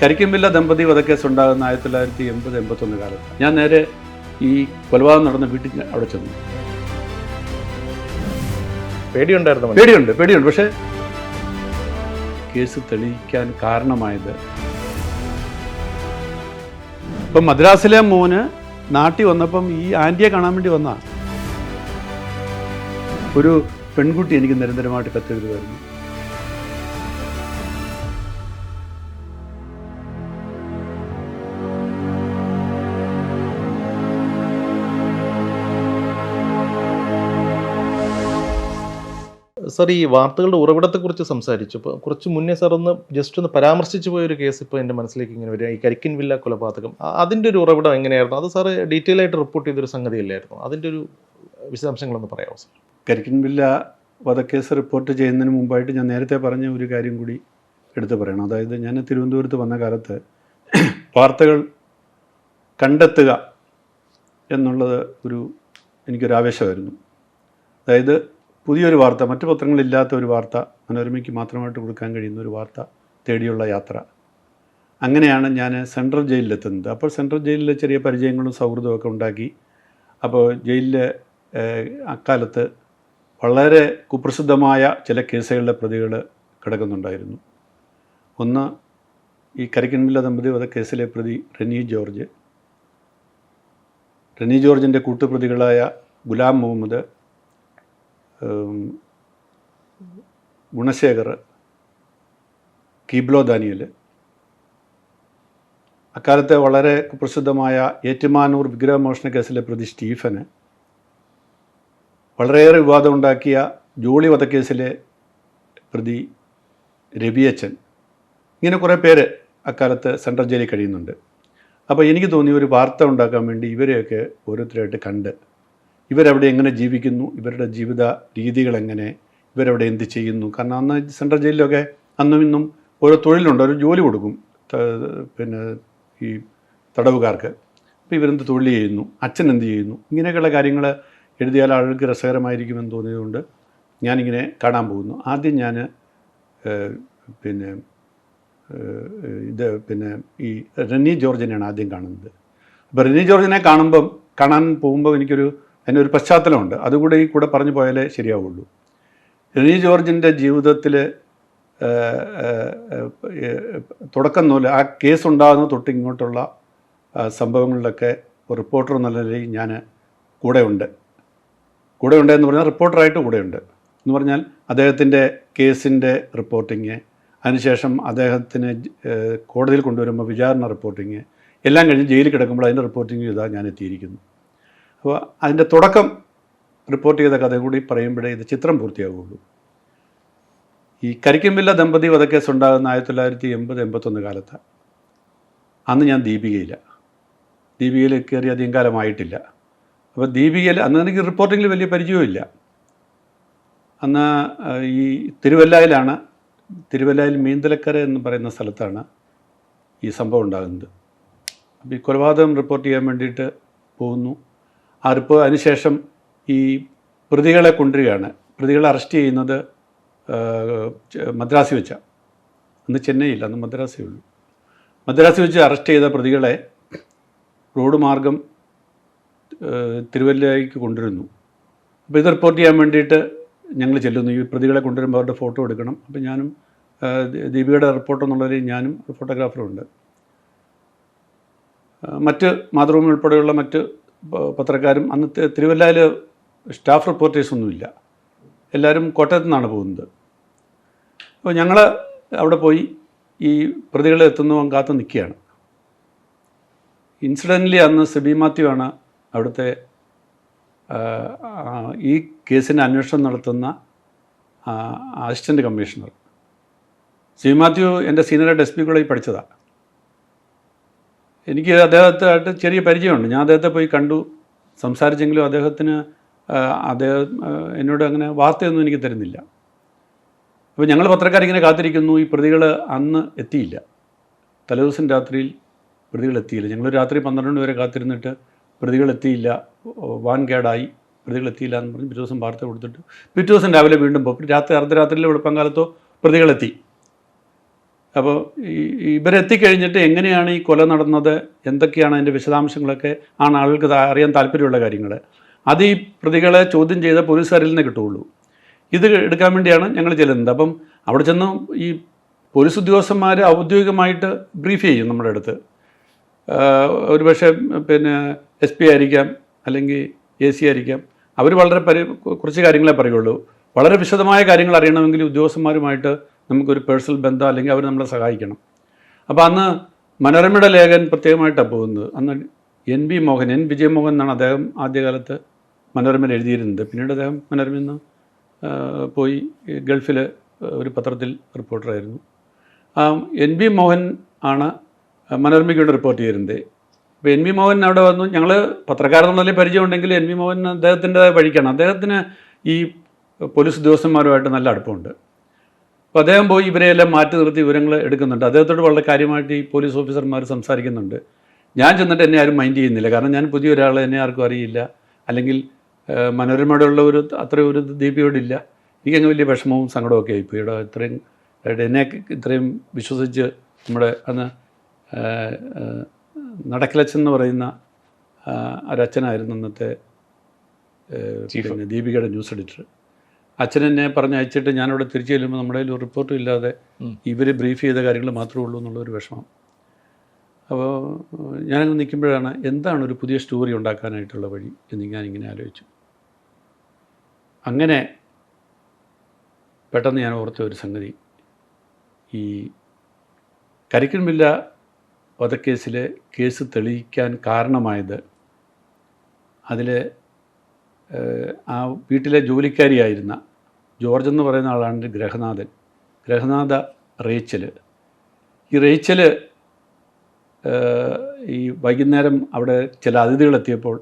കരിക്കുംപില്ല ദമ്പതി വധക്കേസ് ഉണ്ടാകുന്ന ആയിരത്തി തൊള്ളായിരത്തി എൺപത് എൺപത്തൊന്ന് കാലത്ത് ഞാൻ നേരെ ഈ കൊലപാതകം നടന്ന വീട്ടിൽ അവിടെ ചെന്നു. പേടിയുണ്ടായിരുന്നു? പേടിയുണ്ട് പേടിയുണ്ട്. പക്ഷേ കേസ് തെളിയിക്കാൻ കാരണമായത് ഇപ്പം മദ്രാസിലെ മോന് നാട്ടിൽ വന്നപ്പം ഈ ആന്റിയെ കാണാൻ വേണ്ടി വന്ന ഒരു പെൺകുട്ടി എനിക്ക് നിരന്തരമായിട്ട് കത്തെഴുതുമായിരുന്നു. സാർ ഈ വാർത്തകളുടെ ഉറവിടത്തെക്കുറിച്ച് സംസാരിച്ചു. ഇപ്പോൾ കുറച്ച് മുന്നേ സാർ ഒന്ന് ജസ്റ്റ് ഒന്ന് പരാമർശിച്ചു പോയ ഒരു കേസ് ഇപ്പോൾ എന്റെ മനസ്സിലേക്ക് ഇങ്ങനെ വരിക. ഈ കരിക്കിൻ വില്ല കൊലപാതകം. അതിന്റെ ഒരു ഉറവിടം എങ്ങനെയായിരുന്നു? അത് സാറ് ഡീറ്റെയിൽ ആയിട്ട് റിപ്പോർട്ട് ചെയ്തൊരു സംഗതിയല്ലായിരുന്നു അതിന്റെ ഒരു വിശദാംശങ്ങളൊന്ന് പറയാമോ സാർ? കരിക്കിൻവില്ല വധക്കേസ് റിപ്പോർട്ട് ചെയ്യുന്നതിന് മുമ്പായിട്ട് ഞാൻ നേരത്തെ പറഞ്ഞ ഒരു കാര്യം കൂടി എടുത്തു പറയണം. അതായത് ഞാൻ തിരുവനന്തപുരത്ത് വന്ന കാലത്ത് വാർത്തകൾ കണ്ടെത്തുക എന്നുള്ളത് ഒരു എനിക്കൊരു ആവേശമായിരുന്നു അതായത് പുതിയൊരു വാർത്ത മറ്റു പത്രങ്ങളില്ലാത്ത ഒരു വാർത്ത മനോരമയ്ക്ക് മാത്രമായിട്ട് കൊടുക്കാൻ കഴിയുന്ന ഒരു വാർത്ത തേടിയുള്ള യാത്ര. അങ്ങനെയാണ് ഞാൻ സെൻട്രൽ ജയിലിലെത്തുന്നത്. അപ്പോൾ സെൻട്രൽ ജയിലിൽ ചെറിയ പരിചയങ്ങളും സൗഹൃദമൊക്കെ ഉണ്ടാക്കി. അപ്പോൾ ജയിലിലെ അക്കാലത്ത് വളരെ കുപ്രസിദ്ധമായ ചില കേസുകളിലെ പ്രതികൾ കിടക്കുന്നുണ്ടായിരുന്നു. ഒന്ന് ഈ കരിക്കൻമില്ല ദമ്പതി വധ കേസിലെ പ്രതി റെനി ജോർജ്. റെനി ജോർജിന്റെ കൂട്ടുപ്രതികളായ ഗുലാം മുഹമ്മദ് ഗുണശേഖർ കീബ്ലോ ദാനിയൽ. അക്കാലത്തെ വളരെ പ്രസിദ്ധമായ ഏറ്റുമാനൂർ വിഗ്രഹമോഷണ കേസിലെ പ്രതി സ്റ്റീഫന് വളരെയേറെ വിവാദമുണ്ടാക്കിയ ജോളി വധക്കേസിലെ പ്രതി രവിയച്ചൻ. ഇങ്ങനെ കുറേ പേര് അക്കാലത്ത് സെൻട്രൽ ജയിലിൽ കഴിയുന്നുണ്ട്. അപ്പോൾ എനിക്ക് തോന്നി ഒരു വാർത്ത ഉണ്ടാക്കാൻ വേണ്ടി ഇവരെയൊക്കെ ഓരോരുത്തരായിട്ട് കണ്ട് ഇവരവിടെ എങ്ങനെ ജീവിക്കുന്നു? ഇവരുടെ ജീവിത രീതികൾ എങ്ങനെ ഇവരവിടെ എന്ത് ചെയ്യുന്നു? കാരണം അന്ന് സെൻട്രൽ ജയിലിലൊക്കെ അന്നും ഇന്നും ഓരോ തൊഴിലുണ്ട്. ഒരു ജോലി കൊടുക്കും. പിന്നെ ഈ തടവുകാർക്ക്. അപ്പോൾ ഇവരെന്ത് തൊഴിൽ ചെയ്യുന്നു? അച്ഛൻ എന്ത് ചെയ്യുന്നു? ഇങ്ങനെയൊക്കെയുള്ള കാര്യങ്ങൾ എഴുതിയാൽ ആളുകൾക്ക് രസകരമായിരിക്കുമെന്ന് തോന്നിയതുകൊണ്ട് ഞാനിങ്ങനെ കാണാൻ പോകുന്നു. ആദ്യം ഞാൻ പിന്നെ ഇത് പിന്നെ ഈ റെനി ജോർജിനെയാണ് ആദ്യം കാണുന്നത്. അപ്പോൾ റെനി ജോർജിനെ കാണുമ്പം കാണാൻ പോകുമ്പോൾ എനിക്കൊരു അതിന്റെ ഒരു പശ്ചാത്തലമുണ്ട്. അതുകൂടെ ഈ കൂടെ പറഞ്ഞു പോയാലേ ശരിയാവുള്ളൂ. റെനി ജോർജിന്റെ ജീവിതത്തിൽ തുടക്കം മുതൽ ആ കേസ് ഉണ്ടാകുന്ന തൊട്ട് ഇങ്ങോട്ടുള്ള സംഭവങ്ങളിലൊക്കെ റിപ്പോർട്ടർ എന്നുള്ള നിലയിൽ ഞാൻ കൂടെയുണ്ട് കൂടെയുണ്ട് എന്ന് പറഞ്ഞാൽ റിപ്പോർട്ടറായിട്ട് കൂടെയുണ്ട് എന്ന് പറഞ്ഞാൽ അദ്ദേഹത്തിന്റെ കേസിന്റെ റിപ്പോർട്ടിങ് അതിനുശേഷം അദ്ദേഹത്തിന് കോടതിയിൽ കൊണ്ടുവരുമ്പോൾ വിചാരണ റിപ്പോർട്ടിങ് എല്ലാം കഴിഞ്ഞ് ജയിലിൽ കിടക്കുമ്പോൾ അതിന്റെ റിപ്പോർട്ടിങ് ചെയ്താൽ ഞാൻ എത്തിയിരിക്കുന്നു അപ്പോൾ അതിന്റെ തുടക്കം റിപ്പോർട്ട് ചെയ്ത കഥ കൂടി പറയുമ്പോഴേ ഇത് ചിത്രം പൂർത്തിയാവുകയുള്ളൂ. ഈ കരിക്കമ്പില്ല ദമ്പതി വധക്കേസ് ഉണ്ടാകുന്ന ആയിരത്തി തൊള്ളായിരത്തി എൺപത് എൺപത്തൊന്ന് കാലത്ത് അന്ന് ഞാൻ ദീപികയില്ല. ദീപികയിൽ കയറി അധികം കാലമായിട്ടില്ല. അപ്പോൾ ദീപികയിൽ അന്ന് എനിക്ക് റിപ്പോർട്ടിങ്ങിൽ വലിയ പരിചയമില്ല അന്ന് ഈ തിരുവല്ലായിലാണ് തിരുവല്ലായിൽ മീന്തലക്കര എന്ന് പറയുന്ന സ്ഥലത്താണ് ഈ സംഭവം ഉണ്ടാകുന്നത്. അപ്പോൾ ഈ കൊലപാതകം റിപ്പോർട്ട് ചെയ്യാൻ വേണ്ടിയിട്ട് പോകുന്നു. ആ റിപ്പോർട്ട് അതിനുശേഷം ഈ പ്രതികളെ കൊണ്ടുവരികയാണ്. പ്രതികളെ അറസ്റ്റ് ചെയ്യുന്നത് മദ്രാസി വെച്ചാണ് അന്ന് ചെന്നൈയില്ല അന്ന് മദ്രാസേ ഉള്ളൂ. മദ്രാസി വെച്ച് അറസ്റ്റ് ചെയ്ത പ്രതികളെ റോഡ് മാർഗം തിരുവല്ലയ്ക്ക് കൊണ്ടുവരുന്നു. അപ്പോൾ ഇത് റിപ്പോർട്ട് ചെയ്യാൻ വേണ്ടിയിട്ട് ഞങ്ങൾ ചെല്ലുന്നു. ഈ പ്രതികളെ കൊണ്ടുവരുമ്പോൾ അവരുടെ ഫോട്ടോ എടുക്കണം. അപ്പോൾ ഞാനും ദീപികയുടെ റിപ്പോർട്ട് എന്നുള്ളതിൽ ഞാനും ഒരു ഫോട്ടോഗ്രാഫറുണ്ട് മറ്റ് മാതൃഭൂമി ഉൾപ്പെടെയുള്ള മറ്റ് പത്രക്കാരും അന്നത്തെ തിരുവല്ലയിൽ സ്റ്റാഫ് റിപ്പോർട്ടേഴ്സ് ഒന്നുമില്ല എല്ലാവരും കോട്ടയത്തു നിന്നാണ് പോകുന്നത്. അപ്പോൾ ഞങ്ങൾ അവിടെ പോയി ഈ പ്രതികളെ എത്തുന്നു കാത്തു നിൽക്കുകയാണ്. ഇൻസിഡന്റലി അന്ന് സെബി മാത്യു ആണ് അവിടുത്തെ ഈ കേസിന്റെ അന്വേഷണം നടത്തുന്ന അസിസ്റ്റന്റ് കമ്മീഷണർ. സെബി മാത്യു എന്റെ സീനിയർ എസ് പി പഠിച്ചതാണ് എനിക്ക് അദ്ദേഹത്തായിട്ട് ചെറിയ പരിചയമുണ്ട്. ഞാൻ അദ്ദേഹത്തെ പോയി കണ്ടു. സംസാരിച്ചെങ്കിലും അദ്ദേഹത്തിന് അദ്ദേഹം എന്നോട് അങ്ങനെ വാർത്തയൊന്നും എനിക്ക് തരുന്നില്ല. അപ്പോൾ ഞങ്ങൾ പത്രക്കാരിങ്ങനെ കാത്തിരിക്കുന്നു. ഈ പ്രതികൾ അന്ന് എത്തിയില്ല. തലേദിവസം രാത്രിയിൽ പ്രതികൾ എത്തിയില്ല. ഞങ്ങൾ രാത്രി പന്ത്രണ്ട് വരെ കാത്തിരുന്നിട്ട് പ്രതികൾ എത്തിയില്ല. വാൻ പ്രതികൾ എത്തിയില്ല എന്ന് പറഞ്ഞ് പിറ്റേ ദിവസം വാർത്ത കൊടുത്തിട്ട് പിറ്റേ ദിവസം രാവിലെ വീണ്ടും പോകും രാത്രി അർദ്ധരാത്രിയിൽ വെളുപ്പം കാലത്തോ പ്രതികളെത്തി. അപ്പോൾ ഈ ഇവരെത്തിക്കഴിഞ്ഞിട്ട് എങ്ങനെയാണ് ഈ കൊല നടന്നത്? എന്തൊക്കെയാണ് അതിന്റെ വിശദാംശങ്ങളൊക്കെ? ആണ് ആളുകൾക്ക് അറിയാൻ താല്പര്യമുള്ള കാര്യങ്ങൾ. അത് ഈ പ്രതികളെ ചോദ്യം ചെയ്ത പോലീസുകാരിൽ നിന്ന് കിട്ടുകയുള്ളൂ. ഇത് എടുക്കാൻ വേണ്ടിയാണ് ഞങ്ങൾ ചെല്ലുന്നത്. അപ്പം അവിടെ ചെന്ന് ഈ പോലീസ് ഉദ്യോഗസ്ഥന്മാർ ഔദ്യോഗികമായിട്ട് ബ്രീഫ് ചെയ്യും നമ്മുടെ അടുത്ത്. ഒരു ഒരുപക്ഷെ പിന്നെ എസ് പി ആയിരിക്കാം അല്ലെങ്കിൽ എ സി ആയിരിക്കാം. അവർ വളരെ പരി കുറച്ച് കാര്യങ്ങളെ പറയുള്ളൂ. വളരെ വിശദമായ കാര്യങ്ങൾ അറിയണമെങ്കിൽ ഉദ്യോഗസ്ഥന്മാരുമായിട്ട് നമുക്കൊരു പേഴ്സണൽ ബന്ധം അല്ലെങ്കിൽ അവർ നമ്മളെ സഹായിക്കണം. അപ്പോൾ അന്ന് മനോരമയുടെ ലേഖൻ പ്രത്യേകമായിട്ടാണ് പോകുന്നത്. അന്ന് N B Mohan N Vijayamohan എന്നാണ് അദ്ദേഹം ആദ്യകാലത്ത് മനോരമയിൽ എഴുതിയിരുന്നത്. പിന്നീട് അദ്ദേഹം മനോരമയിൽ നിന്ന് പോയി ഗൾഫിൽ ഒരു പത്രത്തിൽ റിപ്പോർട്ടറായിരുന്നു എൻ ബി മോഹൻ ആണ് മനോരമയ്ക്ക് വേണ്ടി റിപ്പോർട്ട് ചെയ്തിരുന്നത്. അപ്പോൾ എൻ വി മോഹൻ അവിടെ വന്നു. ഞങ്ങൾ പത്രക്കാരെന്നുള്ള പരിചയമുണ്ടെങ്കിൽ എൻ വി മോഹൻ അദ്ദേഹത്തിന്റെതായ വഴിക്കാണ്. അദ്ദേഹത്തിന് ഈ പോലീസ് ഉദ്യോഗസ്ഥന്മാരുമായിട്ട് നല്ല അടുപ്പമുണ്ട്. അപ്പോൾ അദ്ദേഹം പോയി ഇവരെയെല്ലാം മാറ്റി നിർത്തി വിവരങ്ങൾ എടുക്കുന്നുണ്ട്. അദ്ദേഹത്തോട് വളരെ കാര്യമായിട്ട് ഈ പോലീസ് ഓഫീസർമാർ സംസാരിക്കുന്നുണ്ട്. ഞാൻ ചെന്നിട്ട് എന്നെ ആരും മൈൻഡ് ചെയ്യുന്നില്ല. കാരണം ഞാൻ പുതിയ ഒരാളെ എന്നെ ആർക്കും അറിയില്ല. അല്ലെങ്കിൽ മനോരമയുടെ ഉള്ള ഒരു അത്രയും ഒരു ദീപിയോടില്ല എനിക്കങ്ങ് വലിയ വിഷമവും സങ്കടവും ഒക്കെ ആയിപ്പോയി. ഇവിടെ ഇത്രയും എന്നെ ഇത്രയും വിശ്വസിച്ച് നമ്മുടെ അന്ന് ഏഹ്, എന്ന് പറയുന്ന ഒരച്ഛനായിരുന്നു അന്നത്തെ ദീപികയുടെ ന്യൂസ് എഡിറ്റർ അച്ഛൻ എന്നെ പറഞ്ഞ് അയച്ചിട്ട് ഞാനിവിടെ തിരിച്ചു ചെല്ലുമ്പോൾ നമ്മുടെ കയ്യിൽ റിപ്പോർട്ടും ഇല്ലാതെ ഇവർ ബ്രീഫ് ചെയ്ത കാര്യങ്ങൾ മാത്രമേ ഉള്ളൂ എന്നുള്ളൊരു വിഷമം. അപ്പോൾ ഞാനങ്ങ് നിൽക്കുമ്പോഴാണ് എന്താണ് ഒരു പുതിയ സ്റ്റോറി ഉണ്ടാക്കാനായിട്ടുള്ള വഴി എന്ന് ഞാനിങ്ങനെ ആലോചിച്ചു. അങ്ങനെ പെട്ടെന്ന് ഞാൻ ഓർത്ത ഒരു സംഗതി. ഈ കരിക്കൻമില്ല വധക്കേസിലെ കേസ് തെളിയിക്കാൻ കാരണമായത് അതിൽ ആ വീട്ടിലെ ജോലിക്കാരിയായിരുന്ന ജോർജ് എന്ന് പറയുന്ന ആളാണ് ഗ്രഹനാഥൻ. ഗ്രഹനാഥ റേച്ചൽ ഈ റേച്ചൽ ഈ വൈകുന്നേരം അവിടെ ചില അതിഥികളെത്തിയപ്പോൾ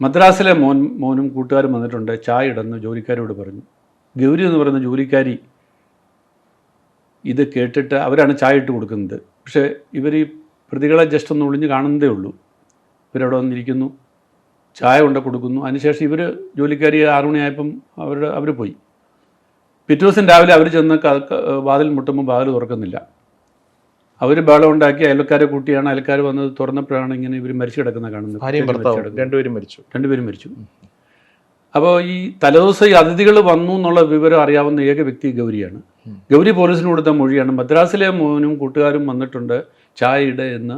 മദ്രാസിലെ മോൻ മോനും കൂട്ടുകാരും വന്നിട്ടുണ്ട്. ചായ ഇടന്ന് ജോലിക്കാരോട് പറഞ്ഞു ഗൗരി എന്ന് പറയുന്ന ജോലിക്കാരി ഇത് കേട്ടിട്ട് അവരാണ് ചായ ഇട്ട് കൊടുക്കുന്നത്. പക്ഷേ ഇവർ ഈ പ്രതികളെ ജസ്റ്റ് ഒന്ന് ഒളിഞ്ഞ് കാണുന്നതേ ഉള്ളൂ. ഇവരവിടെ വന്നിരിക്കുന്നു. ചായ കൊണ്ട് കൊടുക്കുന്നു. അതിനുശേഷം ഇവർ ജോലിക്കാരി ആറു മണിയായപ്പം അവർ അവർ പോയി. പിറ്റേ ദിവസം രാവിലെ അവർ ചെന്ന് വാതിൽ മുട്ടുമ്പോൾ വാതിൽ തുറക്കുന്നില്ല. അവർ ബഹളം ഉണ്ടാക്കി അയൽക്കാരെ കൂട്ടിയാണ്. അയൽക്കാർ വന്നത് തുറന്നപ്പോഴാണ് ഇങ്ങനെ ഇവർ മരിച്ചു കിടക്കുന്ന കാണുന്നത്. രണ്ടുപേരും മരിച്ചു. രണ്ടുപേരും മരിച്ചു. അപ്പോൾ ഈ തലേദിവസം ഈ അതിഥികൾ വന്നു എന്നുള്ള വിവരം അറിയാവുന്ന ഏക വ്യക്തി ഗൗരിയാണ്. ഗൗരി പോലീസിന് കൊടുത്ത മൊഴിയാണ്. മദ്രാസിലെ മോനും കൂട്ടുകാരും വന്നിട്ടുണ്ട്. ചായ ഇട എന്ന്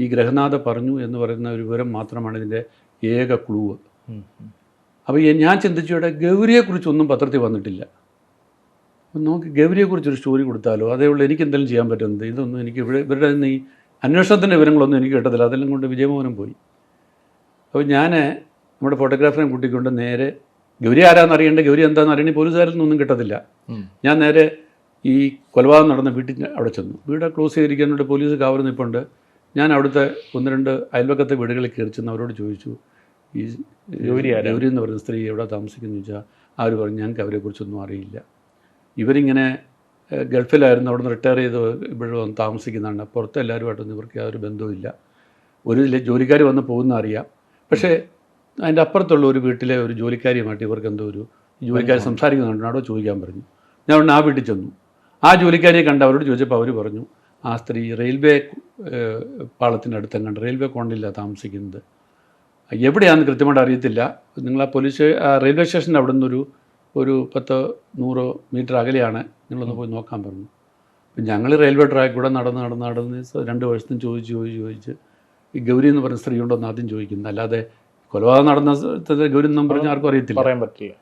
ഈ ഗ്രഹനാഥ പറഞ്ഞു എന്ന് പറയുന്ന ഒരു വിവരം മാത്രമാണ് ഇതിന്റെ ഏക ക്ലൂവ്. അപ്പോൾ ഞാൻ ചിന്തിച്ചു ഇവിടെ ഗൗരിയെക്കുറിച്ചൊന്നും പത്രത്തിൽ വന്നിട്ടില്ല. നമുക്ക് ഗൗരിയെക്കുറിച്ചൊരു സ്റ്റോറി കൊടുത്താലോ? അതേ ഉള്ളൂ എനിക്ക് എന്തെങ്കിലും ചെയ്യാൻ പറ്റുന്നത്. ഇതൊന്നും എനിക്ക് ഇവിടെ ഇവരുടെ ഈ അന്വേഷണത്തിന്റെ വിവരങ്ങളൊന്നും എനിക്ക് കിട്ടത്തില്ല. അതെല്ലാം കൊണ്ട് വിജയമോഹനം പോയി. അപ്പോൾ ഞാൻ നമ്മുടെ ഫോട്ടോഗ്രാഫറെ കൂട്ടിക്കൊണ്ട് നേരെ ഗൗരി ആരാന്ന് അറിയേണ്ടത് ഗൗരി എന്താണെന്ന് അറിയണമെങ്കിൽ പോലീസുകാരിൽ നിന്നൊന്നും കിട്ടത്തില്ല. ഞാൻ നേരെ ഈ കൊലപാതകം നടന്ന വീട്ടിൽ അവിടെ ചെന്നു. വീട് ക്ലോസ് ചെയ്തിരിക്കാനുണ്ട് പോലീസ് കാവൽ നിൽപ്പുണ്ട്. ഞാൻ അവിടുത്തെ ഒന്ന് രണ്ട് അയൽവക്കത്തെ വീടുകളിൽ കയറി ചെന്ന് അവരോട് ചോദിച്ചു ഈ ഗൗരി ജോലി ഗൗരി എന്ന് പറയുന്ന സ്ത്രീ എവിടെ താമസിക്കുന്നു ചോദിച്ചാൽ അവർ പറഞ്ഞു ഞങ്ങൾക്ക് അവരെക്കുറിച്ചൊന്നും അറിയില്ല. ഇവരിങ്ങനെ ഗൾഫിലായിരുന്നു അവിടെ നിന്ന് റിട്ടയർ ചെയ്ത് ഇവിടെ വന്ന് താമസിക്കുന്നതാണ്. പുറത്ത് എല്ലാവരുമായിട്ടൊന്നും ഇവർക്ക് യാതൊരു ബന്ധവുമില്ല. ഒരു ജോലിക്കാർ വന്ന് പോകുന്ന അറിയാം. പക്ഷേ അതിന്റെ അപ്പുറത്തുള്ള ഒരു വീട്ടിലെ ഒരു ജോലിക്കാരിയുമായിട്ട് ഇവർക്ക് എന്തോ ഒരു ജോലിക്കാരി ജോലിക്കാർ സംസാരിക്കുന്നുണ്ട്. അവിടെ ചോദിക്കാൻ പറഞ്ഞു. ഞാൻ ഉടനെ ആ വീട്ടിൽ ചെന്നു. ആ ജോലിക്കാരിയെ കണ്ട് അവരോട് ചോദിച്ചപ്പോൾ അവർ പറഞ്ഞു ആ സ്ത്രീ റെയിൽവേ അടുത്തെങ്ങാണ്ട് റെയിൽവേ കോണിലാണ് താമസിക്കുന്നത്. എവിടെയാണെന്ന് കൃത്യമായിട്ട് അറിയത്തില്ല. നിങ്ങൾ ആ പോലീസ് റെയിൽവേ സ്റ്റേഷന്റെ അവിടെ നിന്നൊരു ഒരു പത്ത് നൂറ് മീറ്റർ അകലെയാണ്. നിങ്ങളൊന്ന് പോയി നോക്കാൻ പറഞ്ഞു. അപ്പം ഞങ്ങൾ റെയിൽവേ ട്രാക്ക് കൂടെ നടന്ന് നടന്ന് നടന്ന് രണ്ട് വശത്തും ചോദിച്ച് ചോദിച്ച് ചോദിച്ച് ഈ ഗൗരി എന്ന് പറഞ്ഞ സ്ത്രീ ഉണ്ടോ എന്ന് ആദ്യം ചോദിക്കുന്നത് അല്ലാതെ കൊലപാതകം നടന്ന ഗൗരി എന്ന് പറഞ്ഞ് ആർക്കും അറിയത്തില്ല. പറയാൻ പറ്റില്ല.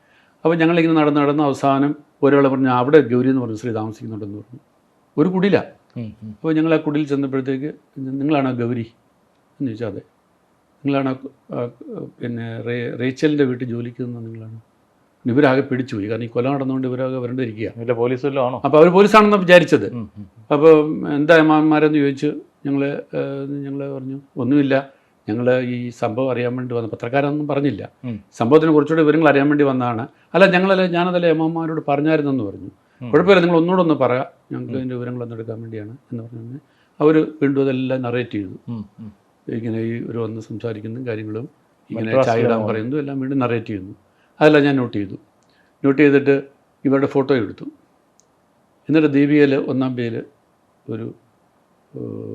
അപ്പോൾ ഞങ്ങളിങ്ങനെ നടന്ന് നടന്ന് അവസാനം ഒരാൾ പറഞ്ഞു അവിടെ ഗൗരി എന്ന് പറഞ്ഞ സ്ത്രീ താമസിക്കുന്നുണ്ടെന്ന് പറഞ്ഞു. ഒരു ഉം. അപ്പോൾ ഞങ്ങൾ ആ കുടിയിൽ ചെന്നപ്പോഴത്തേക്ക് നിങ്ങളാണോ ഗൗരി എന്ന് ചോദിച്ചാൽ അതെ. നിങ്ങളാണ് പിന്നെ റേ റേച്ചലിന്റെ വീട്ടിൽ ജോലിക്ക് നിന്ന നിങ്ങളാണ്. ഇവരാകെ പിടിച്ചു പോയി. കാരണം ഈ കൊല നടന്നുകൊണ്ട് ഇവരാകെ വരണ്ടിരിക്കുക പോലീസിലാണോ ആണോ? അപ്പോൾ അവർ പോലീസാണെന്ന് വിചാരിച്ചത്. അപ്പോൾ എന്താ മാന്മാരെന്ന് ചോദിച്ചു ഞങ്ങൾ ഞങ്ങൾ പറഞ്ഞു ഒന്നുമില്ല. ഞങ്ങൾ ഈ സംഭവം അറിയാൻ വേണ്ടി വന്ന പത്രക്കാരൊന്നും പറഞ്ഞില്ല. സംഭവത്തിന് കുറച്ചുകൂടി വിവരങ്ങൾ അറിയാൻ വേണ്ടി വന്നതാണ്. അല്ല ഞങ്ങളല്ല ഞാനതല്ല എമ്മമാരോട് പറഞ്ഞായിരുന്നെന്ന് പറഞ്ഞു. കുഴപ്പമില്ല നിങ്ങൾ ഒന്നുകൂടെ ഒന്ന് പറയാം ഞങ്ങൾക്ക് അതിന്റെ വിവരങ്ങളൊന്നും എടുക്കാൻ വേണ്ടിയാണ് എന്ന് പറഞ്ഞു അവർ വീണ്ടും അതെല്ലാം നറേറ്റ് ചെയ്തു. ഇങ്ങനെ ഈ ഒരു വന്ന് സംസാരിക്കുന്നതും കാര്യങ്ങളും ഇങ്ങനെ ചായ ഇടാൻ പറയുന്നതും എല്ലാം വീണ്ടും നറേറ്റ് ചെയ്യുന്നു. അതെല്ലാം ഞാൻ നോട്ട് ചെയ്തു. നോട്ട് ചെയ്തിട്ട് ഇവരുടെ ഫോട്ടോ എടുത്തു. എന്നിട്ട് ദീപികയിൽ ഒന്നാം പേര് ഒരു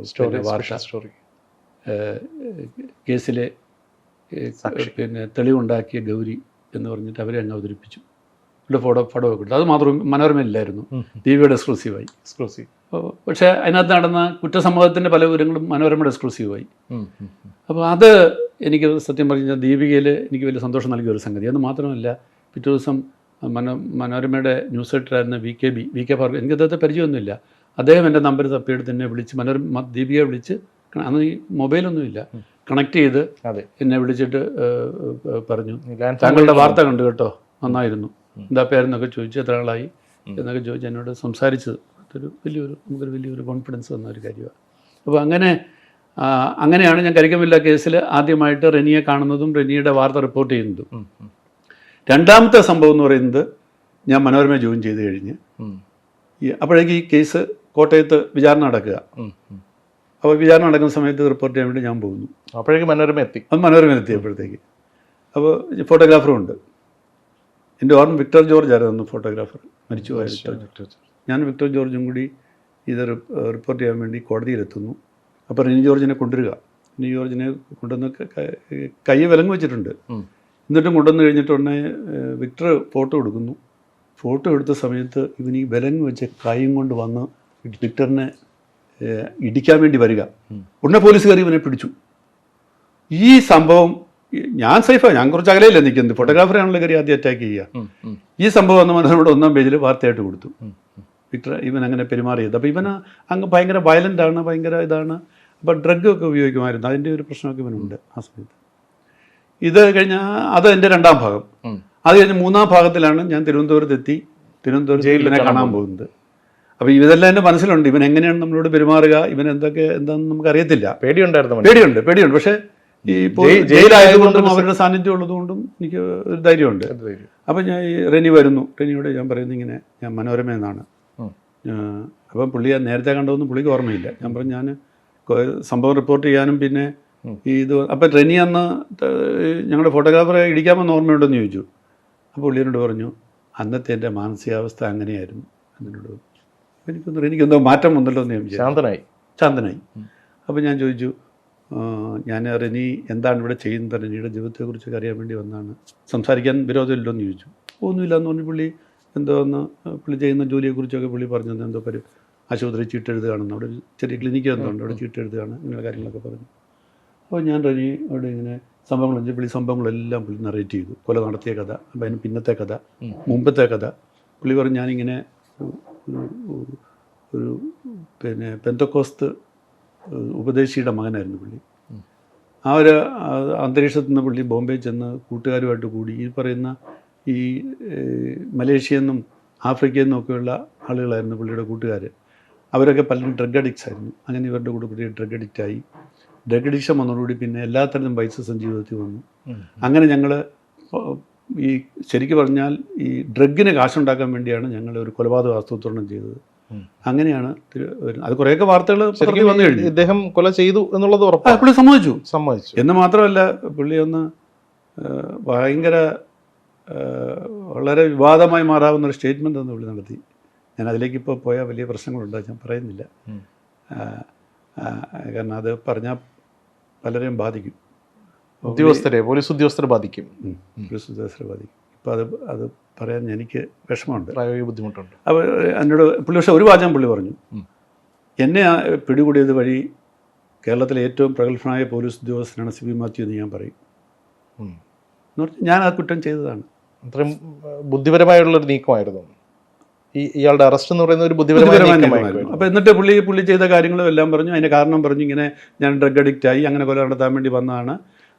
സ്റ്റോറി വാർഷ വാർത്ത. സ്റ്റോറി കേസിലെ പിന്നെ തെളിവുണ്ടാക്കിയ ഗൗരി എന്ന് പറഞ്ഞിട്ട് അവരെ അങ്ങ് അവതരിപ്പിച്ചു. ഇവിടെ ഫോട്ടോ ഫോട്ടോ കൊടുത്തു. അത് മാത്രം മനോരമയില്ലായിരുന്നു വിയുടെ എക്സ്ക്ലൂസീവായി എക്സ്ക്ലൂസീവ് പക്ഷേ അതിനകത്ത് നടന്ന കുറ്റസമ്മതത്തിന്റെ പല വിവരങ്ങളും മനോരമയുടെ എക്സ്ക്ലൂസീവായി അപ്പോൾ അത് എനിക്ക് സത്യം പറഞ്ഞു ദീപികയിൽ എനിക്ക് വലിയ സന്തോഷം നൽകിയ ഒരു സംഗതി. അത് മാത്രമല്ല പിറ്റേ ദിവസം മനോ മനോരമയുടെ news എഡിറ്ററായിരുന്ന V K B V K Bhargav എനിക്ക് അദ്ദേഹത്തെ പരിചയമൊന്നുമില്ല. അദ്ദേഹം എന്റെ നമ്പർ തപ്പിയെടുത്ത് എന്നെ വിളിച്ച് മനോരമ ദീപികയെ വിളിച്ച് അന്ന് ഈ മൊബൈലൊന്നുമില്ല. കണക്ട് ചെയ്ത് എന്നെ വിളിച്ചിട്ട് പറഞ്ഞു. താങ്കളുടെ വാർത്ത കണ്ടു കേട്ടോ. നന്നായിരുന്നു. എന്താ പേരെന്നൊക്കെ ചോദിച്ചു എത്ര ആളായി എന്നൊക്കെ ചോദിച്ച് എന്നോട് സംസാരിച്ചത്. അതൊരു വലിയൊരു നമുക്കൊരു വലിയൊരു കോൺഫിഡൻസ് വന്ന ഒരു കാര്യമാണ് അപ്പോൾ അങ്ങനെ അങ്ങനെയാണ് ഞാൻ കരിക്കമില്ല കേസിൽ ആദ്യമായിട്ട് റെനിയെ കാണുന്നതും റെനിയുടെ വാർത്ത റിപ്പോർട്ട് ചെയ്യുന്നതും. രണ്ടാമത്തെ സംഭവം എന്ന് പറയുന്നത് ഞാൻ മനോരമ ജോയിൻ ചെയ്ത് കഴിഞ്ഞ് അപ്പോഴേക്ക് ഈ കേസ് കോട്ടയത്ത് വിചാരണ നടക്കുക. അപ്പോൾ വിചാരണ നടക്കുന്ന സമയത്ത് റിപ്പോർട്ട് ചെയ്യാൻ വേണ്ടി ഞാൻ പോകുന്നു. അപ്പോഴേക്ക് മനോരമ എത്തി. അത് മനോരമ എത്തിയപ്പോഴത്തേക്ക്. അപ്പോൾ ഫോട്ടോഗ്രാഫറും ഉണ്ട്. എന്റെ ഓർമ്മ വിക്ടർ ജോർജ് ആയിരുന്നു ഫോട്ടോഗ്രാഫർ? മരിച്ചു പോയ വിക്ടർ ജോർജ്. ഞാൻ വിക്ടർ ജോർജും കൂടി ഇത് റിപ്പോർട്ട് ചെയ്യാൻ വേണ്ടി കോടതിയിലെത്തുന്നു. അപ്പോൾ റിനി ജോർജിനെ കൊണ്ടുവരിക. റിനി ജോർജിനെ കൊണ്ടുവന്ന് ക- വിലങ്ങ് വെച്ചിട്ടുണ്ട്. എന്നിട്ടും കൊണ്ടുവന്ന് കഴിഞ്ഞിട്ടുടനെ ഉടനെ വിക്ടർ ഫോട്ടോ എടുക്കുന്നു. ഫോട്ടോ എടുത്ത സമയത്ത് ഇവൻ ഈ വിലങ്ങ് വെച്ച കൈയും കൊണ്ട് വന്ന് വിക്ടറിനെ ഇടിക്കാൻ വേണ്ടി വരിക. ഉടനെ പോലീസ് കയറി ഇവനെ പിടിച്ചു. ഈ സംഭവം ഞാൻ സേഫാണ് ഞാൻ കുറച്ച് അകലെയല്ലേ നിൽക്കുന്നത്. ഫോട്ടോഗ്രാഫറാണല്ലോ കയറി ആദ്യം അറ്റാക്ക് ചെയ്യുക. ഈ സംഭവം അന്ന് മനോരമയുടെ ഒന്നാം പേജിൽ വാർത്തയായിട്ട് കൊടുത്തു. വിക്ടർ ഇവൻ അങ്ങനെ പെരുമാറിയത്. അപ്പോൾ ഇവന് അങ്ങ് ഭയങ്കര വയലന്റ് ആണ് ഭയങ്കര ഇതാണ്. അപ്പോൾ ഡ്രഗ് ഒക്കെ ഉപയോഗിക്കുമായിരുന്നു. അതിന്റെ ഒരു പ്രശ്നമൊക്കെ ഇവനുണ്ട് ആ സമയത്ത്. ഇത് കഴിഞ്ഞാൽ അത് എന്റെ രണ്ടാം ഭാഗം. അത് കഴിഞ്ഞ് മൂന്നാം ഭാഗത്തിലാണ് ഞാൻ തിരുവനന്തപുരത്ത് എത്തി. തിരുവനന്തപുരത്ത് ഇവനെ കാണാൻ പോകുന്നത്. അപ്പോൾ ഇതെല്ലാം എന്റെ മനസ്സിലുണ്ട്. ഇവൻ എങ്ങനെയാണ് നമ്മളോട് പെരുമാറുക? ഇവൻ എന്തൊക്കെ എന്താണെന്ന് നമുക്ക് അറിയത്തില്ല പേടിയുണ്ടായിരുന്നു പേടിയുണ്ട് പേടിയുണ്ട്. പക്ഷേ ഈ ജയിലായതുകൊണ്ടും അവരുടെ സാന്നിധ്യം ഉള്ളതുകൊണ്ടും എനിക്ക് ഒരു ധൈര്യമുണ്ട്? അപ്പം ഞാൻ ഈ റെനി വരുന്നു. റെനിയോട് ഞാൻ പറയുന്നത് ഇങ്ങനെ ഞാൻ മനോരമ എന്നാണ് അപ്പം പുള്ളിയെ നേരത്തെ കണ്ടതൊന്നും പുള്ളിക്ക് ഓർമ്മയില്ല. ഞാൻ പറഞ്ഞു ഞാൻ സംഭവം റിപ്പോർട്ട് ചെയ്യാനും പിന്നെ ഈ ഇത് അപ്പം റെനി അന്ന് ഞങ്ങളുടെ ഫോട്ടോഗ്രാഫറെ ഇടിക്കാമെന്ന് ഓർമ്മയുണ്ടെന്ന് ചോദിച്ചു. അപ്പോൾ പുള്ളിയോട് പറഞ്ഞു അന്നത്തെ എന്റെ മാനസികാവസ്ഥ അങ്ങനെയായിരുന്നു. എന്നോട് എനിക്കൊന്നും എനിക്കെന്തോ മാറ്റം വന്നല്ലോ എന്ന് ശാന്തനായി. ശാന്തനായി. അപ്പം അപ്പോൾ ഞാൻ ചോദിച്ചു ഞാൻ റെനി എന്താണ് ഇവിടെ ചെയ്യുന്നത്? റെനിയുടെ ജീവിതത്തെക്കുറിച്ചൊക്കെ അറിയാൻ വേണ്ടി വന്നാണ്. സംസാരിക്കാൻ വിരോധമില്ലോ എന്ന് ചോദിച്ചു. ഒന്നുമില്ല എന്ന് പറഞ്ഞ് പുള്ളി എന്തോ ഒന്ന് പുള്ളി ചെയ്യുന്ന ജോലിയെക്കുറിച്ചൊക്കെ പുള്ളി പറഞ്ഞു എന്തോ പരി ആശുപത്രി ചീട്ട് എഴുതുകയാണെന്ന് അവിടെ ഒരു ചെറിയ ക്ലിനിക്ക് എന്തോ ഉണ്ട് അവിടെ ചീട്ട് എഴുതുകയാണ് ഇങ്ങനെയുള്ള കാര്യങ്ങളൊക്കെ പറഞ്ഞു. അപ്പോൾ ഞാൻ റെനി അവിടെ ഇങ്ങനെ സംഭവങ്ങൾ പുള്ളി സംഭവങ്ങളെല്ലാം പുള്ളി നറേറ്റ് ചെയ്തു. കൊല നടത്തിയ കഥ അപ്പം അതിന് പിന്നത്തെ കഥ. മുമ്പത്തെ കഥ. പുള്ളി പറഞ്ഞു ഞാനിങ്ങനെ ഒരു- ഒരു ഒരു പിന്നെ പെന്തക്കോസ്ത് ഉപദേശിയുടെ മകനായിരുന്നു പുള്ളി. ആ ഒരു അന്തരീക്ഷത്തിൽ നിന്ന് പുള്ളി ബോംബെ ചെന്ന് കൂട്ടുകാരുമായിട്ട് കൂടി ഈ പറയുന്ന ഈ മലേഷ്യ എന്നും ആഫ്രിക്കയിൽ നിന്നൊക്കെയുള്ള ആളുകളായിരുന്നു പുള്ളിയുടെ കൂട്ടുകാർ അവരൊക്കെ പലരും ഡ്രഗ് അഡിക്ട്സ് ആയിരുന്നു. അങ്ങനെ ഇവരുടെ കൂടെ പുള്ളി ഡ്രഗ് അഡിക്റ്റ് ആയി. ഡ്രഗ് അഡിക്ഷൻ വന്നതോടുകൂടി പിന്നെ എല്ലാത്തരം പൈസ സഞ്ജീവിതത്തിൽ വന്നു. അങ്ങനെ ഞങ്ങൾ ഈ ശരിക്കും പറഞ്ഞാൽ ഈ ഡ്രഗിന് കാശുണ്ടാക്കാൻ വേണ്ടിയാണ് ഞങ്ങൾ ഒരു കൊലപാതക ആസൂത്രണം ചെയ്തത്. അങ്ങനെയാണ്. അത് കുറേയൊക്കെ വാർത്തകൾ വന്നു കഴിഞ്ഞു. ഇദ്ദേഹം കൊല ചെയ്തു എന്നുള്ളത് ഉറപ്പാണ്. പുള്ളി സമ്മതിച്ചു. സമ്മതിച്ചു. എന്ന് മാത്രമല്ല പുള്ളി ഒന്ന് ഭയങ്കര വളരെ വിവാദമായി മാറാവുന്ന ഒരു സ്റ്റേറ്റ്മെന്റ് ഒന്ന് പുള്ളി നടത്തി. ഞാൻ അതിലേക്ക് ഇപ്പോൾ പോയാൽ വലിയ പ്രശ്നങ്ങളുണ്ട് ഞാൻ പറയുന്നില്ല. കാരണം അത് പറഞ്ഞാൽ പലരെയും ബാധിക്കും. ഉദ്യോഗസ്ഥരെ പോലീസ് ഉദ്യോഗസ്ഥരെ ബാധിക്കും. പോലീസ് ഉദ്യോഗസ്ഥരെ ബാധിക്കും. ഇപ്പോൾ അത് അത് പറയാൻ എനിക്ക് വിഷമമുണ്ട്. പ്രായോഗിക ബുദ്ധിമുട്ടുണ്ട്. അപ്പോൾ എന്നോട് പുള്ളി പക്ഷേ ഒരു വാചകം പുള്ളി പറഞ്ഞു. എന്നെ ആ പിടികൂടിയത് വഴി കേരളത്തിലെ ഏറ്റവും പ്രഗത്ഭനായ പോലീസ് ഉദ്യോഗസ്ഥനാണ് സി ബി മാത്യു എന്ന് ഞാൻ പറയും. എന്ന് പറഞ്ഞാൽ ഞാൻ ആ കുറ്റം ചെയ്തതാണ്. അത്രയും ബുദ്ധിപരമായുള്ളൊരു നീക്കമായിരുന്നു. ഈ ഇയാളുടെ അറസ്റ്റ് എന്ന് പറയുന്ന ഒരു ബുദ്ധിപരമായ അപ്പോൾ എന്നിട്ട് പുള്ളി പുള്ളി ചെയ്ത കാര്യങ്ങളും എല്ലാം പറഞ്ഞു. അതിന്റെ കാരണം പറഞ്ഞു ഇങ്ങനെ ഞാൻ ഡ്രഗ് അഡിക്റ്റ് ആയി അങ്ങനെ കൊല നടത്താൻ വേണ്ടി വന്നതാണ്.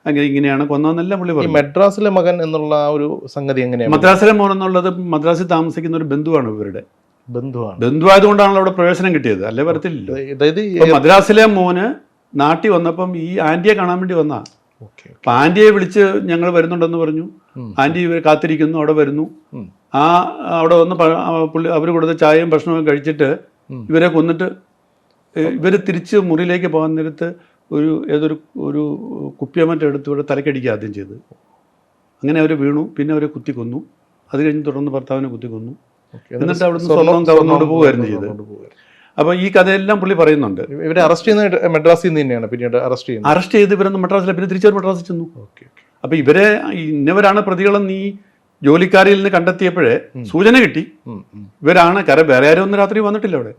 ഇങ്ങനെയാണ് കൊന്നതെന്നെല്ലാം പുള്ളി പറഞ്ഞു. മദ്രാസിലെ മകൻ എന്നുള്ള ആ ഒരു സംഗതി എങ്ങനെയാണ്? മദ്രാസിലെ മോൻ എന്നുള്ളത് മദ്രാസിൽ താമസിക്കുന്ന ഒരു ബന്ധുവാണ് ഇവരുടെ. ബന്ധുവാണ്. ബന്ധുവായതുകൊണ്ടാണല്ലോ അവിടെ പ്രവേശനം കിട്ടിയത്. അല്ലേ വരത്തില്ലല്ലോ? അതായത് മദ്രാസിലെ മോന് നാട്ടിൽ വന്നപ്പം ഈ ആന്റിയെ കാണാൻ വേണ്ടി വന്നാ. അപ്പൊ ആന്റിയെ വിളിച്ച് ഞങ്ങൾ വരുന്നുണ്ടെന്ന് പറഞ്ഞു. ആന്റി ഇവർ കാത്തിരിക്കുന്നു അവിടെ വരുന്നു. ആ അവിടെ വന്ന് പുള്ളി അവർ കൊടുത്ത ചായയും ഭക്ഷണവും കഴിച്ചിട്ട് ഇവരെ കൊന്നിട്ട് ഇവർ തിരിച്ച് മുറിയിലേക്ക് പോകാൻ നേരത്ത് ഒരു ഏതൊരു ഒരു കുപ്പിയമറ്റം എടുത്ത് ഇവിടെ തലക്കടിക്കുക ആദ്യം ചെയ്ത്. അങ്ങനെ അവർ വീണു. പിന്നെ അവരെ കുത്തി കൊന്നു. അത് കഴിഞ്ഞ് തുടർന്ന് ഭർത്താവിനെ കുത്തി കൊന്നു. എന്നിട്ട് അവിടുന്ന് സ്വർണം- കവർന്നുകൊണ്ട് പോകുമായിരുന്നു പോവുകയായിരുന്നു ചെയ്തത്. അപ്പോൾ ഈ കഥയെല്ലാം പുള്ളി പറയുന്നുണ്ട്. ഇവരെ അറസ്റ്റ് ചെയ്യുന്നത് മെഡ്രാസിൽ നിന്ന് തന്നെയാണ്. പിന്നീട് അറസ്റ്റ് ചെയ്യുന്നത്. അറസ്റ്റ് ചെയ്ത് ഇവരൊന്ന് മദ്രാസിലെ പിന്നെ തിരിച്ചവർ മദ്രാസിൽ ചെന്നു. ഓക്കെ അപ്പോൾ ഇവരെ ഇന്നവരാണ് പ്രതികളെന്ന് ഈ ജോലിക്കാരിൽ നിന്ന് കണ്ടെത്തിയപ്പോഴേ സൂചന കിട്ടി. ഇവരാണ് കര വേറെ ആരും ഒന്നും രാത്രി വന്നിട്ടില്ല അവിടെ.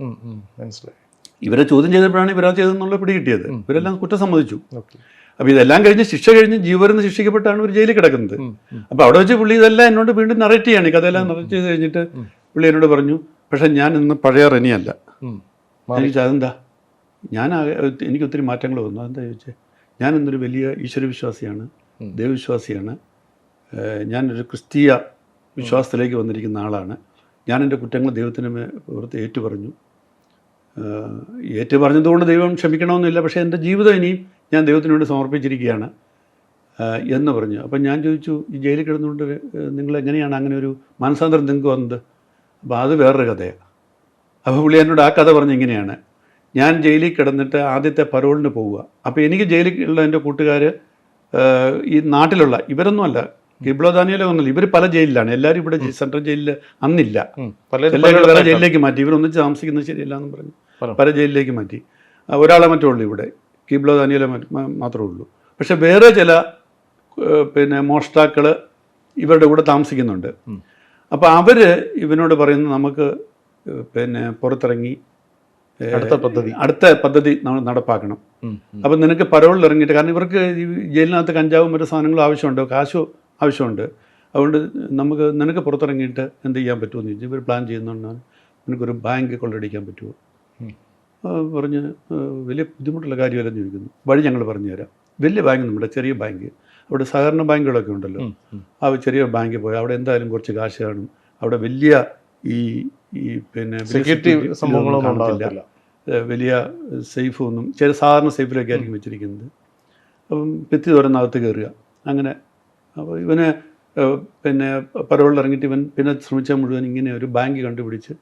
മനസ്സിലായി. ഇവരെ ചോദ്യം ചെയ്തപ്പോഴാണ് ഇവരാ ചെയ്തെന്നുള്ള പിടി കിട്ടിയത്. ഇവരെല്ലാം കുറ്റം സമ്മതിച്ചു. അപ്പോൾ ഇതെല്ലാം കഴിഞ്ഞ് ശിക്ഷ കഴിഞ്ഞ് ജീവരെന്ന് ശിക്ഷിക്കപ്പെട്ടാണ് ഒരു ജയിലിൽ കിടക്കുന്നത്. അപ്പോൾ അവിടെ വെച്ച് പുള്ളി ഇതെല്ലാം എന്നോട് വീണ്ടും നറേറ്റ് ചെയ്യാണ്. ഈ കഥയെല്ലാം നറേറ്റ് ചെയ്ത് കഴിഞ്ഞിട്ട് പുള്ളി എന്നോട് പറഞ്ഞു പക്ഷെ ഞാൻ ഇന്ന് പഴയ റെനിയല്ല. എനിക്ക് അതെന്താ? ഞാൻ എനിക്ക് ഒത്തിരി മാറ്റങ്ങൾ വന്നു. അതെന്താ ചോദിച്ചേ? ഞാൻ ഇന്നൊരു വലിയ ഈശ്വരവിശ്വാസിയാണ് ദൈവവിശ്വാസിയാണ്. ഞാനൊരു ക്രിസ്തീയ വിശ്വാസത്തിലേക്ക് വന്നിരിക്കുന്ന ആളാണ്. ഞാൻ എന്റെ കുറ്റങ്ങൾ ദൈവത്തിന് പുറത്ത് ഏറ്റു പറഞ്ഞു ഏറ്റു പറഞ്ഞതുകൊണ്ട് ദൈവം ക്ഷമിക്കണമെന്നില്ല. പക്ഷേ എന്റെ ജീവിതം ഇനിയും ഞാൻ ദൈവത്തിന് വേണ്ടി സമർപ്പിച്ചിരിക്കുകയാണ് എന്ന് പറഞ്ഞു. അപ്പം ഞാൻ ചോദിച്ചു ഈ ജയിലിൽ കിടന്നുകൊണ്ട് നിങ്ങൾ എങ്ങനെയാണ് അങ്ങനെ ഒരു മനസാന്തരം നിങ്ങൾക്ക് വന്നത്? അപ്പോൾ അത് വേറൊരു കഥയാണ് അപ്പോൾ പുള്ളി എന്നോട് ആ കഥ പറഞ്ഞ് ഇങ്ങനെയാണ് ഞാൻ ജയിലിൽ കിടന്നിട്ട് ആദ്യത്തെ പരോളിന് പോവുക. അപ്പോൾ എനിക്ക് ജയിലിൽ ഉള്ള എന്റെ കൂട്ടുകാർ ഈ നാട്ടിലുള്ള ഇവരൊന്നുമല്ല കിബ്ലോ ദാനിയലോ ഒന്നുമില്ല ഇവർ പല ജയിലിലാണ്. എല്ലാവരും ഇവിടെ സെൻട്രൽ ജയിലിൽ അന്നില്ല. പല എല്ലാവരും വേറെ ജയിലിലേക്ക് മാറ്റി. ഇവരൊന്നിച്ച് താമസിക്കുന്നത് ശരിയല്ല എന്ന് പറഞ്ഞു പല ജയിലിലേക്ക് മാറ്റി. ഒരാളെ മറ്റേ ഉള്ളൂ ഇവിടെ. കിബ്ലോ ദാനിയലെ മാത്രമേ ഉള്ളൂ. പക്ഷെ വേറെ ചില പിന്നെ മോഷ്ടാക്കൾ ഇവരുടെ കൂടെ താമസിക്കുന്നുണ്ട്. അപ്പോൾ അവർ ഇവനോട് പറയുന്നത് നമുക്ക് പിന്നെ പുറത്തിറങ്ങി അടുത്ത പദ്ധതി. അടുത്ത പദ്ധതി നമ്മൾ നടപ്പാക്കണം. അപ്പം നിനക്ക് പരോളിൽ ഇറങ്ങിയിട്ട് കാരണം ഇവർക്ക് ഈ ജയിലിനകത്ത് കഞ്ചാവും മറ്റു സാധനങ്ങളും ആവശ്യമുണ്ട്. കാശും ആവശ്യമുണ്ട്. അതുകൊണ്ട് നമുക്ക് നിനക്ക് പുറത്തിറങ്ങിയിട്ട് എന്ത് ചെയ്യാൻ പറ്റുമെന്ന് ചോദിച്ചു ഇവർ പ്ലാൻ ചെയ്യുന്നുണ്ടാണ് നിനക്കൊരു ബാങ്ക് കൊള്ളടിക്കാൻ പറ്റുമോ? പറഞ്ഞ് വലിയ ബുദ്ധിമുട്ടുള്ള കാര്യമല്ലെന്ന് ചോദിക്കുന്നു. വഴി ഞങ്ങൾ പറഞ്ഞു തരാം. വലിയ ബാങ്ക് നമ്മുടെ ചെറിയ ബാങ്ക് അവിടെ സഹകരണ ബാങ്കുകളൊക്കെ ഉണ്ടല്ലോ. ആ ചെറിയ ബാങ്കിൽ പോയി അവിടെ എന്തായാലും കുറച്ച് കാശ് കാണും. അവിടെ വലിയ ഈ ഈ പിന്നെ സംഭവങ്ങളൊന്നും വലിയ സേഫ് ഒന്നും ചില സാധാരണ സേഫിലൊക്കെ ആയിരിക്കും വെച്ചിരിക്കുന്നത്. അപ്പം ഭിത്തി തുറന്നകത്ത് കയറുക. അങ്ങനെ അപ്പോൾ ഇവനെ പിന്നെ പരോളിൽ ഇറങ്ങിയിട്ട് ഇവൻ പിന്നെ ശ്രമിച്ചാൽ മുഴുവൻ ഇങ്ങനെ ഒരു ബാങ്ക് കണ്ടുപിടിച്ച്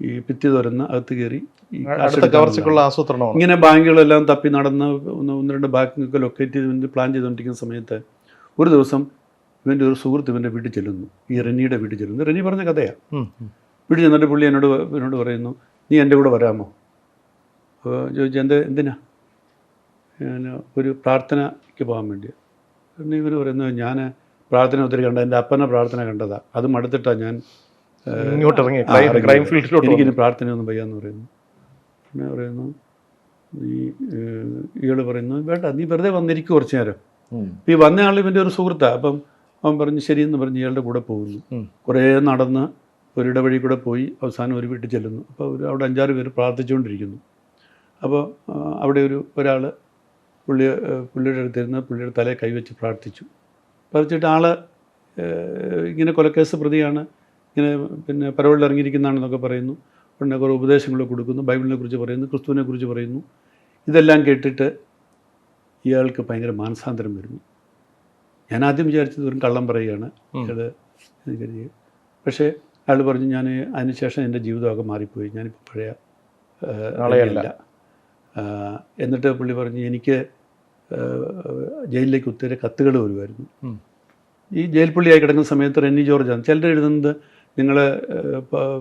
ഈ ഭിത്തി തുറന്ന് അകത്ത് കയറി ആസൂത്രണമാണ്. ഇങ്ങനെ ബാങ്കുകളെല്ലാം തപ്പി നടന്ന് ഒന്ന് ഒന്ന് രണ്ട് ബാങ്കൊക്കെ ലൊക്കേറ്റ് ചെയ്ത് ഇവന്റെ പ്ലാൻ ചെയ്തുകൊണ്ടിരിക്കുന്ന സമയത്ത് ഒരു ദിവസം ഇവന്റെ ഒരു സുഹൃത്ത് ഇവന്റെ വീട്ടിൽ ചെല്ലുന്നു. ഈ റെനിയുടെ വീട്ടിൽ ചെല്ലുന്നു. റെനി പറഞ്ഞ കഥയാണ്. വീട്ടിൽ ചെന്നിട്ട് പുള്ളി എന്നോട് എന്നോട് പറയുന്നു നീ എന്റെ കൂടെ വരാമോ? അപ്പോൾ ചോദിച്ചു എന്ത് എന്തിനാ? ഒരു പ്രാർത്ഥനയ്ക്ക് പോകാൻ വേണ്ടി പിന്നെ ഇവർ പറയുന്നത് ഞാൻ പ്രാർത്ഥന ഒത്തിരി കണ്ട എന്റെ അപ്പനെ പ്രാർത്ഥന കണ്ടതാ. അത് മടുത്തിട്ടാണ് ഞാൻ ഇങ്ങോട്ട് ഇറങ്ങി ക്രൈം ഫീൽഡിലോട്ട് എനിക്കിനി പ്രാർത്ഥനയൊന്നും വയ്യാന്ന് പറയുന്നു. പിന്നെ പറയുന്നു ഈ ഇയാൾ പറയുന്നു വേണ്ട നീ വെറുതെ വന്നിരിക്കും കുറച്ച് നേരം. ഈ ഈ ആൾ ഇവന്റെ ഒരു സുഹൃത്താണ് അപ്പം അവൻ പറഞ്ഞു ശരിയെന്ന് പറഞ്ഞ് ഇയാളുടെ കൂടെ പോകുന്നു. കുറേ നടന്ന് ഒരു ഇടവഴി കൂടെ പോയി അവസാനം ഒരു വീട്ടിൽ ചെല്ലുന്നു. അപ്പോൾ ഒരു അവിടെ അഞ്ചാറ് പേര് പ്രാർത്ഥിച്ചുകൊണ്ടിരിക്കുന്നു. അപ്പോൾ അവിടെ ഒരു ഒരാൾ പുള്ളി പുള്ളിയുടെ അടുത്തിരുന്ന് പുള്ളിയുടെ തലയെ കൈവച്ച് പ്രാർത്ഥിച്ചു. പ്രാർത്ഥിച്ചിട്ട് ആൾ ഇങ്ങനെ കൊലക്കേസ് പ്രതിയാണ് ഇങ്ങനെ പിന്നെ പരവളിൽ ഇറങ്ങിയിരിക്കുന്നതാണെന്നൊക്കെ പറയുന്നു. പിന്നെ കുറേ ഉപദേശങ്ങൾ കൊടുക്കുന്നു ബൈബിളിനെ കുറിച്ച് പറയുന്നു ക്രിസ്തുവിനെ കുറിച്ച് പറയുന്നു. ഇതെല്ലാം കേട്ടിട്ട് ഇയാൾക്ക് ഭയങ്കര മാനസാന്തരം വരുന്നു. ഞാൻ ആദ്യം വിചാരിച്ചത് ഒരു കള്ളം പറയുകയാണ്. അത് കരുതി പക്ഷേ അയാൾ പറഞ്ഞു ഞാൻ അതിനുശേഷം എന്റെ ജീവിതമൊക്കെ മാറിപ്പോയി. ഞാനിപ്പോൾ പഴയ ആളെയല്ല. എന്നിട്ട് പുള്ളി പറഞ്ഞു എനിക്ക് ജയിലിലേക്ക് ഒത്തിരി കത്തുകൾ വരുമായിരുന്നു. ഈ ജയിൽ പുള്ളിയായി കിടക്കുന്ന സമയത്ത് റെന്നി ആണ് ചിലർ എഴുതുന്നത് നിങ്ങൾ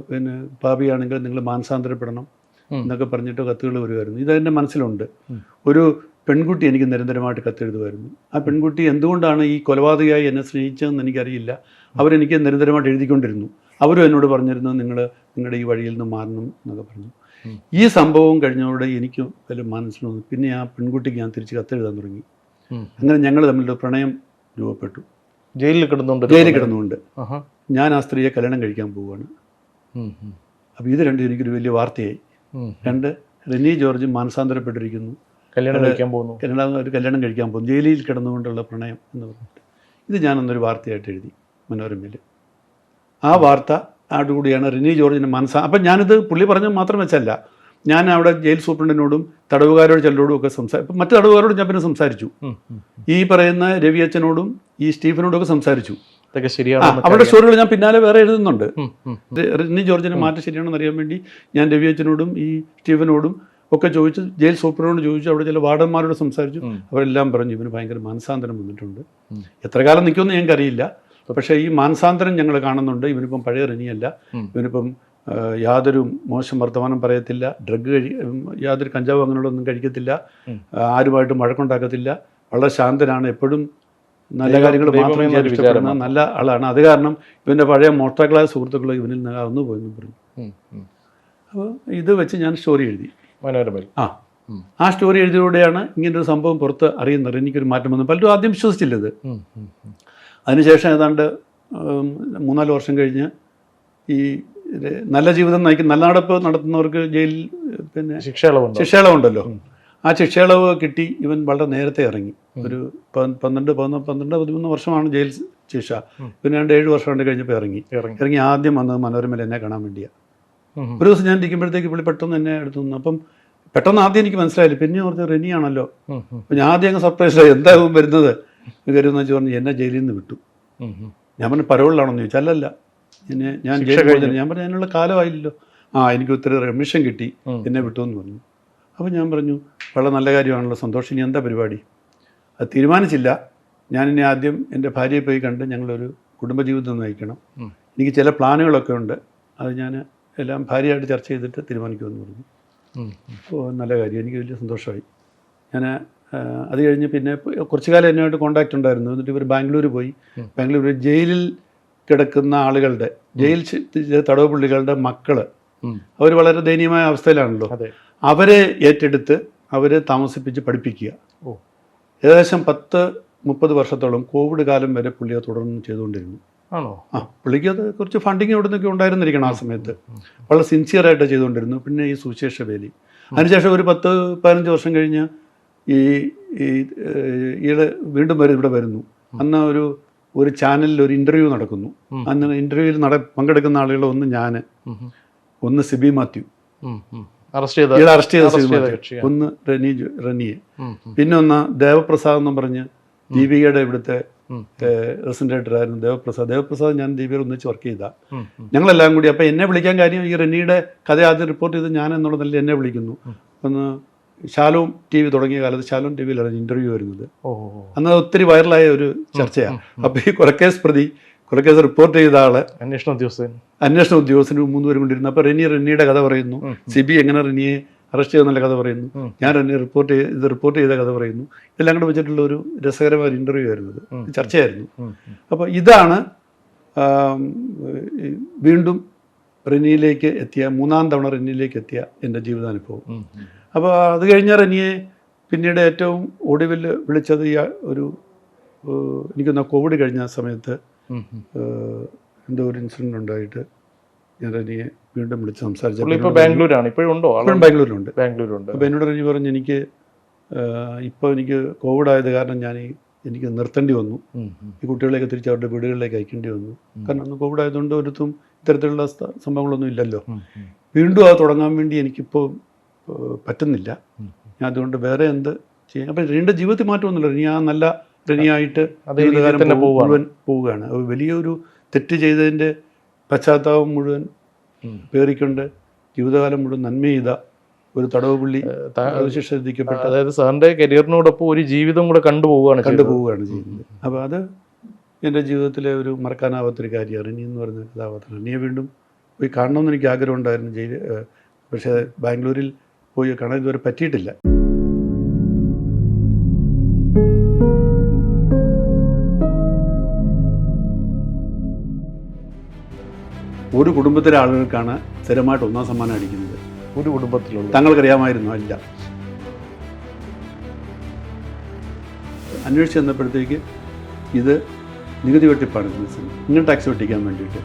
പിന്നെ പാപിയാണെങ്കിൽ നിങ്ങൾ മാനസാന്തരപ്പെടണം എന്നൊക്കെ പറഞ്ഞിട്ട് കത്തുകൾ വരുമായിരുന്നു. ഇതെന്റെ മനസ്സിലുണ്ട്. ഒരു പെൺകുട്ടി എനിക്ക് നിരന്തരമായിട്ട് കത്തെഴുതുമായിരുന്നു. ആ പെൺകുട്ടി എന്തുകൊണ്ടാണ് ഈ കൊലപാതകയായി എന്നെ സ്നേഹിച്ചതെന്ന് എനിക്കറിയില്ല. അവരെനിക്ക് നിരന്തരമായിട്ട് എഴുതിക്കൊണ്ടിരുന്നു. അവരും എന്നോട് പറഞ്ഞിരുന്നു നിങ്ങൾ നിങ്ങളുടെ ഈ വഴിയിൽ നിന്ന് മാറണം എന്നൊക്കെ പറഞ്ഞു. ഈ സംഭവം കഴിഞ്ഞതോടെ എനിക്ക് വലിയ മനസ്സിൽ വന്നു. പിന്നെ ആ പെൺകുട്ടിക്ക് ഞാൻ തിരിച്ച് കത്തെഴുതാൻ തുടങ്ങി. അങ്ങനെ ഞങ്ങൾ തമ്മിലൊരു പ്രണയം രൂപപ്പെട്ടു. ജയിലിൽ കിടന്നുകൊണ്ട് ജയിലിൽ കിടന്നുകൊണ്ട്. ഞാൻ ആ സ്ത്രീയെ കല്യാണം കഴിക്കാൻ പോവുകയാണ്. അപ്പോൾ ഇത് രണ്ടും എനിക്കൊരു വലിയ വാർത്തയായി. രണ്ട് റെനി ജോർജ് മാനസാന്തരപ്പെട്ടിരിക്കുന്നു. കല്യാണം കഴിക്കാൻ പോകുന്നു. കല്യാണം ഒരു കല്യാണം കഴിക്കാൻ പോകുന്നു. ജയിലിൽ കിടന്നുകൊണ്ടുള്ള പ്രണയം എന്ന് പറഞ്ഞിട്ട്. ഇത് ഞാനൊന്നൊരു വാർത്തയായിട്ട് എഴുതി മനോരമയിൽ. ആ വാർത്ത ആടുകൂടിയാണ് റിനി ജോർജിന്റെ മനസ്സ. അപ്പം ഞാനിത് പുള്ളി പറഞ്ഞത് മാത്രം വെച്ചല്ല. ഞാൻ അവിടെ ജയിൽ സൂപ്രണ്ടിനോടും തടവുകാരോട് ചിലരോടും ഒക്കെ സംസാരിച്ചു മറ്റു തടവുകാരോടും ഞാൻ പിന്നെ സംസാരിച്ചു. ഈ പറയുന്ന രവി അച്ഛനോടും ഈ സ്റ്റീഫനോടും ഒക്കെ സംസാരിച്ചു. ഇതൊക്കെ ശരിയാണ് അവരുടെ സ്റ്റോറികൾ ഞാൻ പിന്നാലെ വേറെ എഴുതുന്നുണ്ട്. റിനി ജോർജിനെ മാറ്റം ശരിയാണെന്ന് അറിയാൻ വേണ്ടി ഞാൻ രവി അച്ഛനോടും ഈ സ്റ്റീഫനോടും ഒക്കെ ചോദിച്ചു ജയിൽ സൂപ്രണ്ടിനോട് ചോദിച്ചു അവിടെ ചില വാർഡന്മാരോട് സംസാരിച്ചു. അവരെല്ലാം പറഞ്ഞു ഇവന് ഭയങ്കര മനസാന്തരം വന്നിട്ടുണ്ട്. എത്ര കാലം നിൽക്കുമെന്ന് ഞങ്ങൾക്കറിയില്ല. പക്ഷേ ഈ മാനസാന്തരം ഞങ്ങൾ കാണുന്നുണ്ട്. ഇവനിപ്പം പഴയ റിനിയല്ല. ഇവനിപ്പം യാതൊരു മോശം വർത്തമാനം പറയത്തില്ല. ഡ്രഗ് കഴി യാതൊരു കഞ്ചാവ് അങ്ങനെയുള്ളതൊന്നും കഴിക്കത്തില്ല. ആരുമായിട്ടും വഴക്കുണ്ടാക്കത്തില്ല. വളരെ ശാന്തനാണ് എപ്പോഴും നല്ല കാര്യങ്ങൾ മാത്രമേ മാത്രം ഇഷ്ടപ്പെടുന്ന നല്ല ആളാണ്. അത് കാരണം ഇവന്റെ പഴയ മോഷ്ടാക്കളായ സുഹൃത്തുക്കൾ ഇവനിൽ നിന്ന് അകന്നു പോയെന്ന് പറഞ്ഞു. അപ്പോൾ ഇത് വെച്ച് ഞാൻ സ്റ്റോറി എഴുതി. മനോരമയിൽ. ആ. ആ സ്റ്റോറി എഴുതിയതോടെയാണ് ഇങ്ങനൊരു സംഭവം പുറത്ത് അറിയുന്നത്. എനിക്കൊരു മാറ്റം വന്നു. പലരും ആദ്യം വിശ്വസിച്ചില്ല ഇത് ഉം, ഉം, ഉം. അതിനുശേഷം ഏതാണ്ട് മൂന്നാൽ വർഷം കഴിഞ്ഞ് ഈ നല്ല ജീവിതം നയിക്കുന്ന നല്ല നടപ്പ് നടത്തുന്നവർക്ക് ജയിലിൽ പിന്നെ ശിക്ഷ ഇളവുണ്ടോ ശിക്ഷയിളവുണ്ടല്ലോ ആ ശിക്ഷയിളവ് കിട്ടി ഇവൻ വളരെ നേരത്തെ ഇറങ്ങി. ഒരു പന്ത്രണ്ട് പതിനൊന്ന് പന്ത്രണ്ട് പതിമൂന്ന് വർഷമാണ് ജയിൽ ശിക്ഷ. പിന്നെ രണ്ട് ഏഴ് വർഷം കൊണ്ട് കഴിഞ്ഞപ്പോൾ ഇറങ്ങി. ഇറങ്ങി. ആദ്യം വന്നത് മനോരമയിൽ എന്നെ കാണാൻ വേണ്ടിയാണ്. ഒരു ദിവസം ഞാൻ ഇരിക്കുമ്പോഴത്തേക്ക് പുള്ളി പെട്ടെന്ന് എന്നെ എടുത്തു നിന്നു അപ്പം പെട്ടെന്ന് ആദ്യം എനിക്ക് മനസ്സിലായില്ല. പിന്നെ ഓർത്ത് റെനിയാണല്ലോ. അപ്പം ഞാൻ ആദ്യം അങ്ങ് സർപ്രൈസ് എന്താകും വരുന്നത്? കരുതെന്ന് വെച്ച് പറഞ്ഞ് എന്നെ ജയിലിൽ നിന്ന് വിട്ടു. ഞാൻ പറഞ്ഞു പരോളിലാണെന്ന് ചോദിച്ചു. അല്ലല്ല എന്നെ ഞാൻ ജയിലിൽ കഴിഞ്ഞു. ഞാൻ പറഞ്ഞു അതിനുള്ള കാലമായില്ലല്ലോ. ആ എനിക്ക് ഒത്തിരി റെമിഷൻ കിട്ടി എന്നെ വിട്ടു എന്ന് പറഞ്ഞു. അപ്പോൾ ഞാൻ പറഞ്ഞു വളരെ നല്ല കാര്യമാണല്ലോ സന്തോഷം. ഇനി എന്താ പരിപാടി? അത് തീരുമാനിച്ചില്ല. ഞാൻ ഇനി ആദ്യം എന്റെ ഭാര്യയെ പോയി കണ്ട് ഞങ്ങളൊരു കുടുംബജീവിതം നയിക്കണം. എനിക്ക് ചില പ്ലാനുകളൊക്കെ ഉണ്ട്. അത് ഞാൻ എല്ലാം ഭാര്യയായിട്ട് ചർച്ച ചെയ്തിട്ട് തീരുമാനിക്കുമെന്ന് പറഞ്ഞു. ഓ നല്ല കാര്യം. എനിക്ക് വലിയ സന്തോഷമായി. ഞാൻ അത് കഴിഞ്ഞ് പിന്നെ കുറച്ചു കാലം എന്നുമായിട്ട് കോണ്ടാക്ട് ഉണ്ടായിരുന്നു. എന്നിട്ട് ഇവർ ബാംഗ്ലൂർ പോയി. ബാംഗ്ലൂർ ജയിലിൽ കിടക്കുന്ന ആളുകളുടെ ജയിൽ ശി- തടവ് പുള്ളികളുടെ മക്കൾ അവർ വളരെ ദയനീയമായ അവസ്ഥയിലാണല്ലോ. അവരെ ഏറ്റെടുത്ത് അവരെ താമസിപ്പിച്ച് പഠിപ്പിക്കുക. ഏകദേശം പത്ത് മുപ്പത് വർഷത്തോളം കോവിഡ് കാലം വരെ പുള്ളി തുടർന്ന് ചെയ്തുകൊണ്ടിരുന്നു. ആണോ? ആ പുള്ളിക്ക് അത് കുറച്ച് ഫണ്ടിങ് ഇവിടെ നിന്നൊക്കെ ഉണ്ടായിരുന്നിരിക്കണം ആ സമയത്ത്. വളരെ സിൻസിയറായിട്ട് ചെയ്തുകൊണ്ടിരുന്നു. പിന്നെ ഈ സുവിശേഷ വേലി. അതിനുശേഷം ഒരു പത്ത് പതിനഞ്ച് വർഷം കഴിഞ്ഞ് ഈ ഈ ഏഹ്, ഈയിടെ വീണ്ടും വരും ഇവിടെ വരുന്നു. അന്ന് ഒരു ഒരു ചാനലിൽ ഒരു ഇന്റർവ്യൂ നടക്കുന്നു. അന്ന് ഇന്റർവ്യൂവിൽ നട പങ്കെടുക്കുന്ന ആളുകൾ ഒന്ന് ഞാൻ. ഒന്ന് സിബി മാത്യു. അറസ്റ്റ് ചെയ്ത ഇയാളെ അറസ്റ്റ് ചെയ്ത സിബി മാത്യു. ഒന്ന് റനി റനിയെ. പിന്നെ ഒന്ന് ദേവപ്രസാദ് എന്ന് പറഞ്ഞ് ദീപികയുടെ ഇവിടുത്തെ റെസിഡന്റേറ്റർ ആയിരുന്നു ദേവപ്രസാദ്. ദേവപ്രസാദ് ഞാൻ ദീപികയിൽ ഒന്നിച്ച് വർക്ക് ചെയ്ത. ഞങ്ങളെല്ലാം കൂടി അപ്പോൾ എന്നെ വിളിക്കാൻ കാര്യം ഈ റെനിയുടെ കഥ ആദ്യം റിപ്പോർട്ട് ചെയ്ത് ഞാൻ എന്നുള്ള നിലയിൽ എന്നെ വിളിക്കുന്നു. ഒന്ന് ശാലോം ടി വി തുടങ്ങിയ കാലത്ത് ശാലോം ടി വിയിലാണ് ഇന്റർവ്യൂ വരുന്നത്. അന്ന് ഒത്തിരി വൈറലായ ഒരു ചർച്ചയാണ്. അപ്പോൾ ഈ കൊലക്കേസ് പ്രതി കൊലക്കേസ് റിപ്പോർട്ട് ചെയ്ത ആൾ അന്വേഷണ ഉദ്യോഗസ്ഥൻ. അന്വേഷണ ഉദ്യോഗസ്ഥന് മൂന്നുപേരും കൊണ്ടിരുന്നു. അപ്പോൾ റെനി റെന്നിയുടെ കഥ പറയുന്നു. സി ബി എങ്ങനെ റെനിയെ അറസ്റ്റ് ചെയ്തെന്നുള്ള കഥ പറയുന്നു. ഞാൻ റെനി റിപ്പോർട്ട് ചെയ്ത് ഇത് റിപ്പോർട്ട് ചെയ്ത കഥ പറയുന്നു. ഇതെല്ലാം കൂടെ വെച്ചിട്ടുള്ള ഒരു രസകരമായ ഒരു ഇന്റർവ്യൂ ആയിരുന്നു ചർച്ചയായിരുന്നു. അപ്പോൾ ഇതാണ് വീണ്ടും റെനിയിലേക്ക് എത്തിയ മൂന്നാം തവണ റെനിയിലേക്ക് എത്തിയ എന്റെ ജീവിതാനുഭവം. അപ്പോൾ അത് കഴിഞ്ഞ റെനിയെ പിന്നീട് ഏറ്റവും ഒടുവിൽ വിളിച്ചത് ഈ ഒരു എനിക്കൊന്ന് കോവിഡ് കഴിഞ്ഞ സമയത്ത് എന്തോ ഒരു ഇൻസിഡന്റ് ഉണ്ടായിട്ട് ഞാൻ റെനിയെ വീണ്ടും വിളിച്ച് സംസാരിച്ചു ബാംഗ്ലൂരാണ് ഇപ്പോഴും ഉണ്ടോ? ആൾ ഇപ്പോഴും ബാംഗ്ലൂരിലുണ്ട് ബാംഗ്ലൂരുണ്ട്. അപ്പോൾ എന്നോട് റെനി പറഞ്ഞു എനിക്ക് ഇപ്പോൾ എനിക്ക് കോവിഡ് ആയത് കാരണം ഞാൻ ഈ എനിക്ക് നിർത്തേണ്ടി വന്നു. ഈ കുട്ടികളെയൊക്കെ തിരിച്ച് അവരുടെ വീടുകളിലേക്ക് അയക്കേണ്ടി വന്നു. കാരണം അന്ന് കോവിഡ് ആയതുകൊണ്ട് ഒരിടത്തും ഇത്തരത്തിലുള്ള സംഭവങ്ങളൊന്നും ഇല്ലല്ലോ. വീണ്ടും അത് തുടങ്ങാൻ വേണ്ടി എനിക്കിപ്പോൾ പറ്റുന്നില്ല. ഞാൻ അതുകൊണ്ട് വേറെ എന്ത് ചെയ്യാം? അപ്പം രണ്ട് ജീവിതത്തിൽ മാറ്റമൊന്നുമില്ല. ഞാൻ ആ നല്ല റെനിയായിട്ട് ജീവിതകാലം. മുഴുവൻ പോവുകയാണ്. അത് വലിയൊരു തെറ്റ് ചെയ്തതിന്റെ പശ്ചാത്താപം മുഴുവൻ. പേറിക്കൊണ്ട് ജീവിതകാലം മുഴുവൻ നന്മ ചെയ്ത ഒരു തടവ് പുള്ളി താ- ശിക്ഷ വിധിക്കപ്പെട്ട അതായത് സാറിന്റെ കരിയറിനോടൊപ്പം ഒരു ജീവിതം കൂടെ കണ്ടുപോവുകയാണ് കണ്ടുപോവുകയാണ് ചെയ്യുന്നത്. അപ്പോൾ അത് എന്റെ ജീവിതത്തിലെ ഒരു മറക്കാനാവാത്തൊരു കാര്യമാണ്. റിനി എന്ന് പറയുന്ന കഥാപാത്രം. റിനിയെ വീണ്ടും പോയി കാണണമെന്ന് എനിക്ക് ആഗ്രഹം ഉണ്ടായിരുന്നു ജയിൽ പക്ഷേ ബാംഗ്ലൂരിൽ പോയി കാണാൻ ഇതുവരെ പറ്റിയിട്ടില്ല. ഒരു കുടുംബത്തിലെ ആളുകൾക്കാണ് സ്ഥിരമായിട്ട് ഒന്നാം സമ്മാനം അടിക്കുന്നത്. ഒരു കുടുംബത്തിലുള്ള തങ്ങൾക്കറിയാമായിരുന്നു അല്ല. അന്വേഷിച്ച് ചെന്നപ്പോഴത്തേക്ക് ഇത് നികുതി വെട്ടിപ്പാണ്. ബിസിനസ് ഇൻകം ടാക്സ് വെട്ടിക്കാൻ വേണ്ടിയിട്ട്.